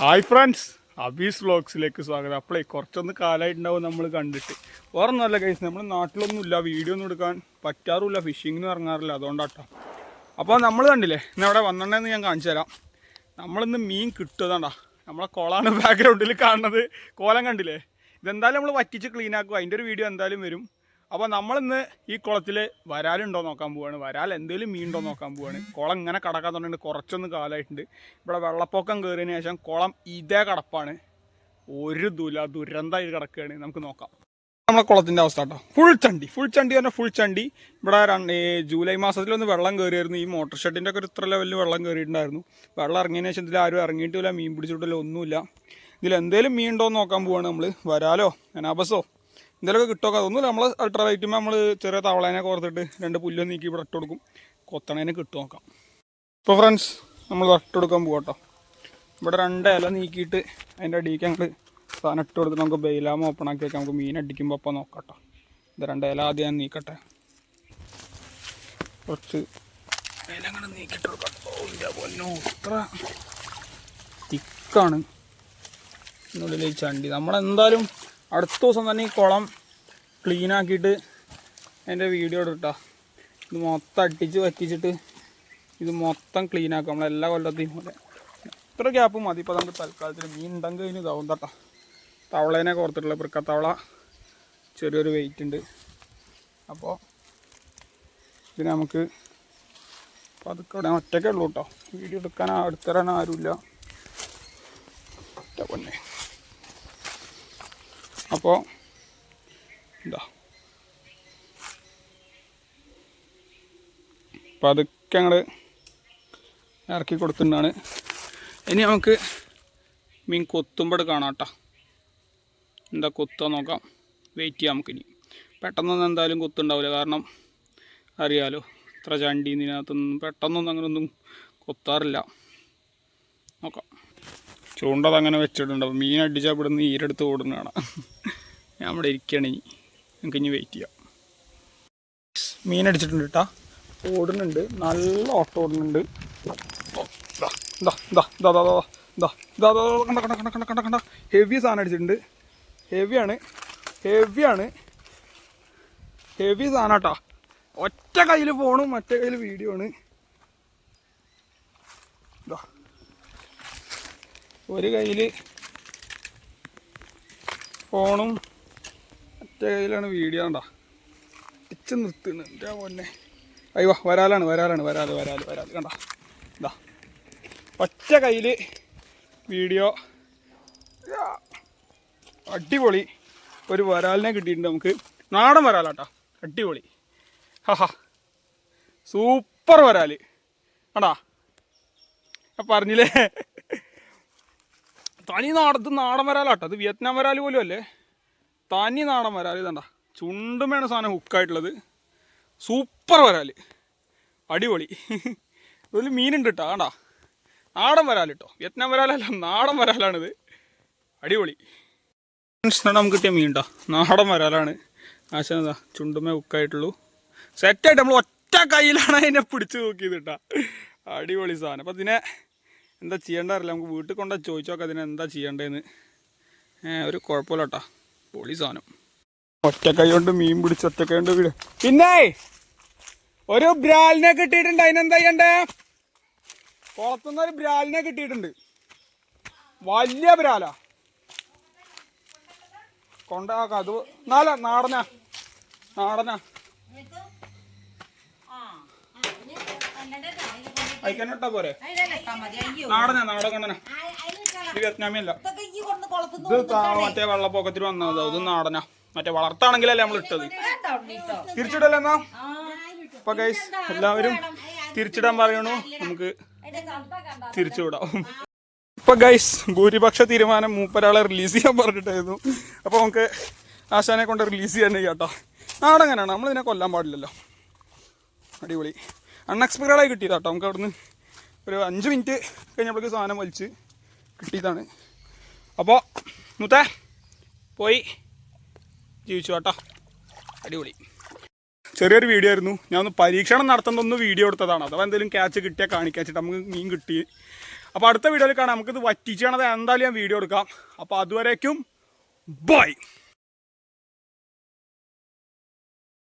Hi friends അബീസ് വ്ളോഗ്സിലേക്ക് സ്വാഗതം. അപ്പോഴേ കുറച്ചൊന്ന് കാലമായിട്ടുണ്ടാവും നമ്മൾ കണ്ടിട്ട്. വേറൊന്നുമല്ല കേസ് നമ്മൾ നാട്ടിലൊന്നും ഇല്ല വീഡിയോ ഒന്നും എടുക്കാൻ പറ്റാറുമില്ല. ഫിഷിങ്ങിന് ഇറങ്ങാറില്ല. അതുകൊണ്ടാട്ടോ. അപ്പോൾ നമ്മൾ കണ്ടില്ലേ? ഇന്ന് അവിടെ വന്നിട്ടുണ്ടെന്ന് ഞാൻ കാണിച്ചു തരാം. നമ്മളിന്ന് മീൻ കിട്ടുന്നതാണ്ടാ. നമ്മളെ കോളാണ് ബാക്ക്ഗ്രൗണ്ടിൽ കാണുന്നത്. കോലം കണ്ടില്ലേ? ഇതെന്തായാലും നമ്മൾ വറ്റിച്ച് ക്ലീൻ ആക്കും. അതിന്റെ ഒരു വീഡിയോ എന്തായാലും വരും. അപ്പോൾ നമ്മളിന്ന് ഈ കുളത്തിൽ വരാലുണ്ടോ നോക്കാൻ പോവാണ്. വരാൽ എന്തെങ്കിലും മീൻ ഉണ്ടോ നോക്കാൻ പോവാണ്. കുളം ഇങ്ങനെ കടക്കാൻ തുടങ്ങി കുറച്ചൊന്ന് കാലമായിട്ടുണ്ട് ഇവിടെ വെള്ളപ്പൊക്കം കയറിയതിന് ശേഷം കുളം ഇതേ കടപ്പാണ്. ഒരു ദുല ദുരന്തമായി കിടക്കുകയാണ്. നമുക്ക് നോക്കാം. നമ്മുടെ കുളത്തിന്റെ അവസ്ഥ കേട്ടോ. ഫുൾ ചണ്ടി. ഫുൾ ചണ്ടി പറഞ്ഞാൽ ഫുൾ ചണ്ടി. ഇവിടെ രണ്ട് ജൂലൈ മാസത്തിലൊന്ന് വെള്ളം കയറിയായിരുന്നു ഈ മോട്ടോർ ഷെഡിന്റെ ഒക്കെ ഒരു ഇത്ര ലെവലിൽ വെള്ളം കയറിയിട്ടുണ്ടായിരുന്നു വെള്ളം ഇറങ്ങിയതിന് ശേഷം ഇതിൽ ആരും ഇറങ്ങിയിട്ടില്ല. മീൻ പിടിച്ചിട്ടില്ല ഒന്നുമില്ല ഇതിൽ എന്തെങ്കിലും മീൻ ഉണ്ടോ എന്ന് നോക്കാൻ പോവാണ് നമ്മൾ വരാലോ? അനാബസോ? എന്തെങ്കിലുമൊക്കെ കിട്ടുമൊക്കെ അതൊന്നുമില്ല. നമ്മൾ അൾട്രാ ലൈറ്റുമ്പോൾ നമ്മൾ ചെറിയ തവളേനെ കോർത്തിട്ട് രണ്ട് പുല്ല് നീക്കി ഇവിടെ ഇട്ട് കൊടുക്കും. കൊത്തണേനെ കിട്ടും നോക്കാം ഇപ്പോൾ ഫ്രണ്ട്സ് നമ്മൾ ഇട്ട് കൊടുക്കാൻ പോകട്ടോ ഇവിടെ രണ്ട് ഇല നീക്കിയിട്ട് അതിന്റെ അടിയിലേക്ക് അങ്ങോട്ട് സാധനം ഇട്ട് കൊടുത്തിട്ട് നമുക്ക് ബെയിലാമ ഓപ്പൺ ആക്കി വെക്കാം. നമുക്ക് മീൻ അടിക്കുമ്പോൾ അപ്പോൾ നോക്കട്ടോ ഇത് രണ്ട് ഇല ആദ്യം ഞാൻ നീക്കട്ടെ. കുറച്ച് ഇല കൊടുക്കാം തിക്കാണ്. ഈ ചണ്ടി. നമ്മളെന്തായാലും അടുത്ത ദിവസം തന്നെ ഈ കുളം ക്ലീൻ ആക്കിയിട്ട് എന്റെ വീഡിയോ എടുട്ടാ ഇത് മൊത്തം അടിച്ച് വറ്റിച്ചിട്ട് ഇത് മൊത്തം ക്ലീൻ ആക്കും. നമ്മളെല്ലാ കൊല്ലത്തെയും പോലെ. ഇത്ര ഗ്യാപ്പ് മതി. ഇപ്പോൾ നമുക്ക് തൽക്കാലത്തിന് മീൻ ഉണ്ടെങ്കിൽ ഇതിന് ഇതാവും തട്ടാ തവളേനെ കോർത്തിട്ടുള്ള വൃക്കത്തവള ചെറിയൊരു വെയിറ്റ് ഉണ്ട്. അപ്പോൾ ഇതിന് നമുക്ക് പതുക്കെ ഇവിടെ ഒറ്റയ്ക്കേ ഉള്ളൂ കേട്ടോ വീഡിയോ എടുക്കാൻ അടുത്തരാൻ ആരുമില്ല. പൊന്നെ. അപ്പോൾ എന്താ അപ്പം അതൊക്കെ ഞങ്ങൾ ഇറക്കി കൊടുത്തിട്ടാണ്. ഇനി നമുക്ക് മീൻ കൊത്തുമ്പോൾ കാണാം കേട്ടോ എന്താ കൊത്തുക നോക്കാം. വെയിറ്റ് ചെയ്യാം നമുക്കിനി പെട്ടെന്നൊന്നും എന്തായാലും കൊത്തുണ്ടാവില്ല കാരണം അറിയാലോ ഇത്ര ചണ്ടി ഇതിനകത്തൊന്നും പെട്ടെന്നൊന്നും അങ്ങനെയൊന്നും കൊത്താറില്ല. നോക്കാം. ചൂണ്ടത് അങ്ങനെ വെച്ചിട്ടുണ്ട്. അപ്പോൾ മീൻ അടിച്ചാൽ ഇവിടെ നിന്ന് ഈരെടുത്ത് ഓടുന്ന ഞാൻ ഇവിടെ ഇരിക്കണേ നമുക്ക് ഇനി വെയിറ്റ് ചെയ്യാം മീൻ അടിച്ചിട്ടുണ്ട് കേട്ടാ ഓടുന്നുണ്ട് നല്ല ഓട്ടം ഓടുന്നുണ്ട് ഹെവി സാധനം അടിച്ചിട്ടുണ്ട് ഹെവിയാണ് ഹെവിയാണ് ഹെവി സാധനം കേട്ടാ ഒറ്റ കയ്യിൽ ഫോണും മറ്റേ കയ്യിൽ വീഡിയോ ആണ് ഒരു കയ്യിൽ ഫോണും മറ്റേ കയ്യിലാണ് വീഡിയോ ഉണ്ടാ ഇച്ച് നിർത്തുന്നു എന്റെ പൊന്നെ. അയ്യോ വരാലാണ് വരാലാണ് വരാൽ വരാൽ വരാൽ. കണ്ട? ഇതാ ഒറ്റ കയ്യിൽ വീഡിയോ. അടിപൊളി. ഒരു വരാലിനെ കിട്ടിയിട്ടുണ്ട് നമുക്ക്. നാടൻ വരാലാട്ടോ. അടിപൊളി. ഹാ സൂപ്പർ വരാൽ. കണ്ടാ? പറഞ്ഞില്ലേ? തനി നാടത്ത് നാടൻ വരാലാട്ടോ. അത് വിയറ്റ്നാം വരാൽ പോലും അല്ലേ? തനി നാടൻ വരാൽ ഇതണ്ട. ചുണ്ടുമേണ സാധനം ഹുക്കായിട്ടുള്ളത് സൂപ്പർ വരാൽ അടിപൊളി. ഇതിൽ മീനുണ്ട് കേട്ടോ ആണ്ടാ നാടൻ വരാൽ കേട്ടോ വിയറ്റ്നാം വരാലല്ല നാടൻ വരാലാണിത്. അടിപൊളി. നമുക്ക് കിട്ടിയ മീൻ കേട്ടോ നാടൻ വരാലാണ്. ആശാനതാ ചുണ്ടുമേ ഹുക്കായിട്ടുള്ളൂ സെറ്റായിട്ട് നമ്മൾ ഒറ്റ കയ്യിലാണ് അതിനെ പിടിച്ചു നോക്കിയത് കേട്ടോ അടിപൊളി സാധനം. അപ്പം ഇതിനെ എന്താ ചെയ്യേണ്ട അറിയില്ല നമുക്ക് വീട്ടിൽ കൊണ്ടാ ചോദിച്ചു നോക്കാം അതിന് എന്താ ചെയ്യേണ്ടതെന്ന്. ഒരു കുഴപ്പമില്ല കേട്ടാ പൊളി സാധനം. ഒറ്റക്കൈ കൊണ്ട് മീൻ പിടിച്ച് ഒറ്റക്കൈ കൊണ്ട് വീട് പിന്നെ ഒരു ബ്രാലിനെ കിട്ടിയിട്ടുണ്ട്. അതിനെന്താ ചെയ്യണ്ടേ? കുളത്തുനിന്ന് ഒരു ബ്രാലിനെ കിട്ടിയിട്ടുണ്ട്. വലിയ ബ്രാലാ. കൊണ്ട അത് നാല നാടന. നാടന. അയക്കാനോട്ടാ പോരെ? നാടന നാടൻ കണ്ണനാ ഇത് വിയറ്റ്നാമിയല്ല. ഇത് മറ്റേ വെള്ളപ്പൊക്കത്തിൽ വന്നത്. ഇത് നാടന. മറ്റേ വളർത്താണെങ്കിലല്ലേ നമ്മൾ ഇട്ടത്. തിരിച്ചിടല്ലേ എന്നാ? അപ്പൊ ഗൈസ് എല്ലാവരും തിരിച്ചിടാൻ പറയണു. നമുക്ക് തിരിച്ചുവിടാം. ഇപ്പൊ ഗൈസ് ഭൂരിപക്ഷ തീരുമാനം മൂപ്പരാളെ റിലീസ് ചെയ്യാൻ പറഞ്ഞിട്ടായിരുന്നു. അപ്പൊ നമുക്ക് ആശാനെ കൊണ്ട് റിലീസ് ചെയ്യാൻ കേട്ടോ. നാടെങ്ങനെയാണ് നമ്മളിതിനെ കൊല്ലാൻ പാടില്ലല്ലോ. അടിപൊളി. അൺഎക്സ്പെക്റ്റഡായി കിട്ടിയതാട്ടോ. നമുക്ക് അവിടുന്ന് ഒരു അഞ്ച് മിനിറ്റ് കഴിഞ്ഞപ്പോഴേക്ക് സാധനം വലിച്ച് കിട്ടിയതാണ്. അപ്പോൾ മുത്ത പോയി. ജീവിച്ചു കേട്ടോ. അടിപൊളി. ചെറിയൊരു വീഡിയോ ആയിരുന്നു. ഞാൻ പരീക്ഷണം നടത്തുന്നൊന്ന് വീഡിയോ എടുത്തതാണ്. അഥവാ എന്തെങ്കിലും ക്യാച്ച് കിട്ടിയാൽ കാണിക്കാച്ചിട്ട് നമുക്ക് മീൻ കിട്ടി. അപ്പോൾ അടുത്ത വീഡിയോയിൽ കാണാം. നമുക്കിത് വറ്റിച്ചാണത് എന്തായാലും ഞാൻ വീഡിയോ എടുക്കാം. അപ്പോൾ അതുവരേക്കും ബൈ